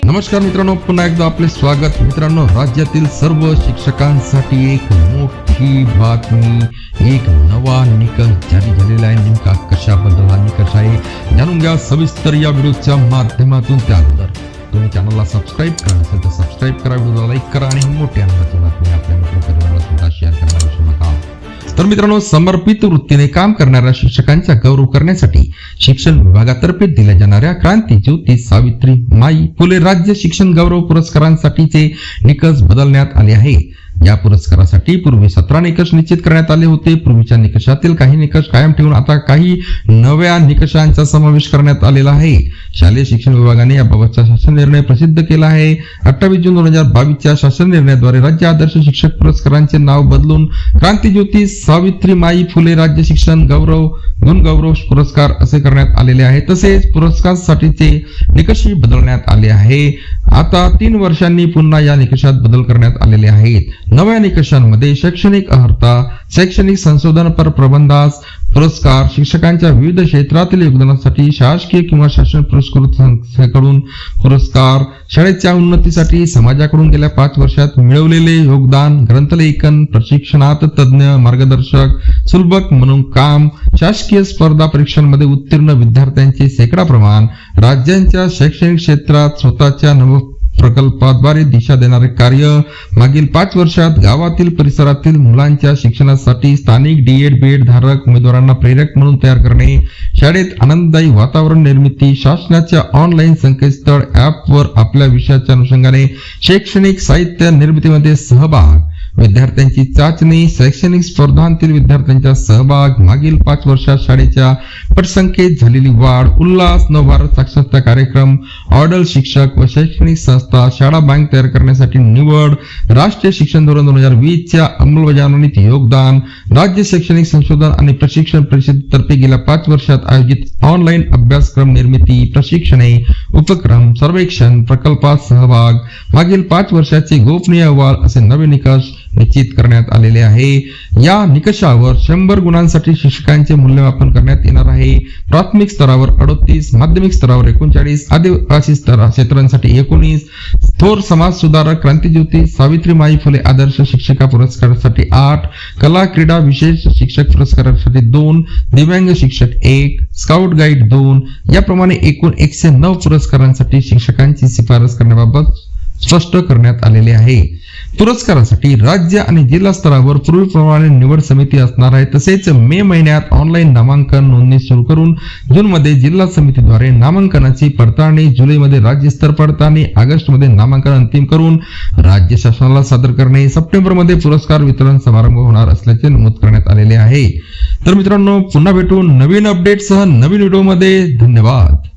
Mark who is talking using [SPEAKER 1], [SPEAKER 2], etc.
[SPEAKER 1] नमस्कार मित्रांनो पुन्हा एकदा आपले स्वागत. मित्रांनो राज्यातील सर्व शिक्षकांसाठी एक मोठी बातमी एक नवा निकष जारी झालेला आहे. नेमका कशाबद्दल हा निकष आहे जाणून घ्या सविस्तर या व्हिडिओच्या माध्यमातून. त्या अगोदर तुम्ही चॅनलला सबस्क्राईब करा असेल तर सबस्क्राईब करा व्हिडिओला लाईक करा आणि ही तर मित्रांनो समर्पित वृत्तीने काम करणाऱ्या शिक्षकांचा गौरव करण्यासाठी शिक्षण विभागातर्फे दिल्या जाणाऱ्या क्रांती ज्योती सावित्री माई फुले राज्य शिक्षण गौरव पुरस्कारांसाठीचे निकष बदलण्यात आले आहे या पुरस्कारासाठी पूर्वी सतरा निकष निश्चित करण्यात आले होते. पूर्वीच्या निकषातील काही निकष कायम ठेवून आता काही नव्या निकषांचा समावेश करण्यात आलेला आहे. शालेय शिक्षण विभागाने याबाबतचा शासन निर्णय प्रसिद्ध केला आहे. अठ्ठावीस जून दोन हजार बावीसच्या शासन निर्णयाद्वारे राज्य आदर्श शिक्षक पुरस्कारांचे नाव बदलून क्रांतीज्योती सावित्री माई फुले राज्य शिक्षण गौरव गुणगौरव पुरस्कार असे करण्यात आलेले आहे. तसेच पुरस्कारासाठीचे निकषही बदलण्यात आले आहे. आता तीन वर्षांनी पुन्हा या निकषात बदल करण्यात आलेले आहेत. नव्या निकषांमध्ये शैक्षणिक अर्हता शैक्षणिक संशोधनपर प्रबंधास पुरस्कार शिक्षकांच्या विविध क्षेत्रातील योगदानासाठी शासकीय किंवा शासन पुरस्कृत संस्थेकडून पुरस्कार शाळेच्या उन्नतीसाठी समाजाकडून गेल्या पाच वर्षात मिळवलेले योगदान ग्रंथलेखन प्रशिक्षणात तज्ज्ञ मार्गदर्शक सुलभक म्हणून काम शासकीय स्पर्धा परीक्षांमध्ये उत्तीर्ण विद्यार्थ्यांचे शेकडा प्रमाण राज्यांच्या शैक्षणिक क्षेत्रात स्वतःच्या नव प्रकल्पाद्वारे दिशा देणारे कार्य. मागील पाच वर्षात गावातील परिसरातील मुलांच्या शिक्षणासाठी स्थानिक डीएड बीएड धारक उमेदवारांना प्रेरक म्हणून तयार करणे. शाळेत आनंददायी वातावरण निर्मिती शासनाच्या ऑनलाईन संकेतस्थळ ऍपवर आपल्या विषयाच्या अनुषंगाने शैक्षणिक साहित्य निर्मितीमध्ये सहभाग. विद्यार्थ्यांची चाचणी शैक्षणिक स्पर्धांतील विद्यार्थ्यांचा सहभाग मागील पाच वर्षात शाळेच्या पटसंख्येत झालेली वाढ उल्हास नवभारत साक्षरता कार्यक्रम ऑर्डल शिक्षक व शैक्षणिक संस्था शाळा बँक तयार करण्यासाठी निवड राष्ट्रीय शिक्षण धोरण दोन हजार वीसच्या अंमलबजावणीत योगदान राज्य शैक्षणिक संशोधन आणि प्रशिक्षण परिषदेतर्फे गेल्या पाच वर्षात आयोजित ऑनलाईन अभ्यासक्रम निर्मिती प्रशिक्षणे उपक्रम सर्वेक्षण प्रकल्पात सहभाग. मागील पाच वर्षाचे गोपनीय अहवाल असे नवे निकष निश्चित करण्यात आलेले आहे. या निकषावर शंभर गुणांसाठी शिक्षकांचे मूल्यमापन करण्यात येणार आहे. प्राथमिक स्तरावर अडोतीस माध्यमिक स्तरावर एकोणचाळीस आदिवासी स्तरा क्षेत्रांसाठी एकोणीस थोर समाज सुधारक क्रांतीज्योती सावित्रीमाई फुले आदर्श शिक्षिका पुरस्कारासाठी आठ कला क्रीडा विशेष शिक्षक पुरस्कारासाठी दोन दिव्यांग शिक्षक एक स्काउट गाईड दोन. याप्रमाणे एकूण एकशे नऊ पुरस्कारांसाठी शिक्षकांची शिफारस करण्याबाबत स्पष्ट करण्यात आलेले आहे. पुरस्कारासाठी राज्य आणि जिल्हा स्तरावर पूर्वीप्रमाणे निवड समिती असणार आहे. तसेच मे महिन्यात ऑनलाईन नामांकन नोंदणी सुरू करून जूनमध्ये जिल्हा समितीद्वारे नामांकनाची पडताळणी जुलैमध्ये राज्यस्तर पडताळणी ऑगस्टमध्ये नामांकन अंतिम करून राज्य शासनाला सादर करणे सप्टेंबरमध्ये पुरस्कार वितरण समारंभ होणार असल्याचे नमूद करण्यात आलेले आहे. तर मित्रांनो पुन्हा भेटून नवीन अपडेटसह नवीन व्हिडिओमध्ये धन्यवाद.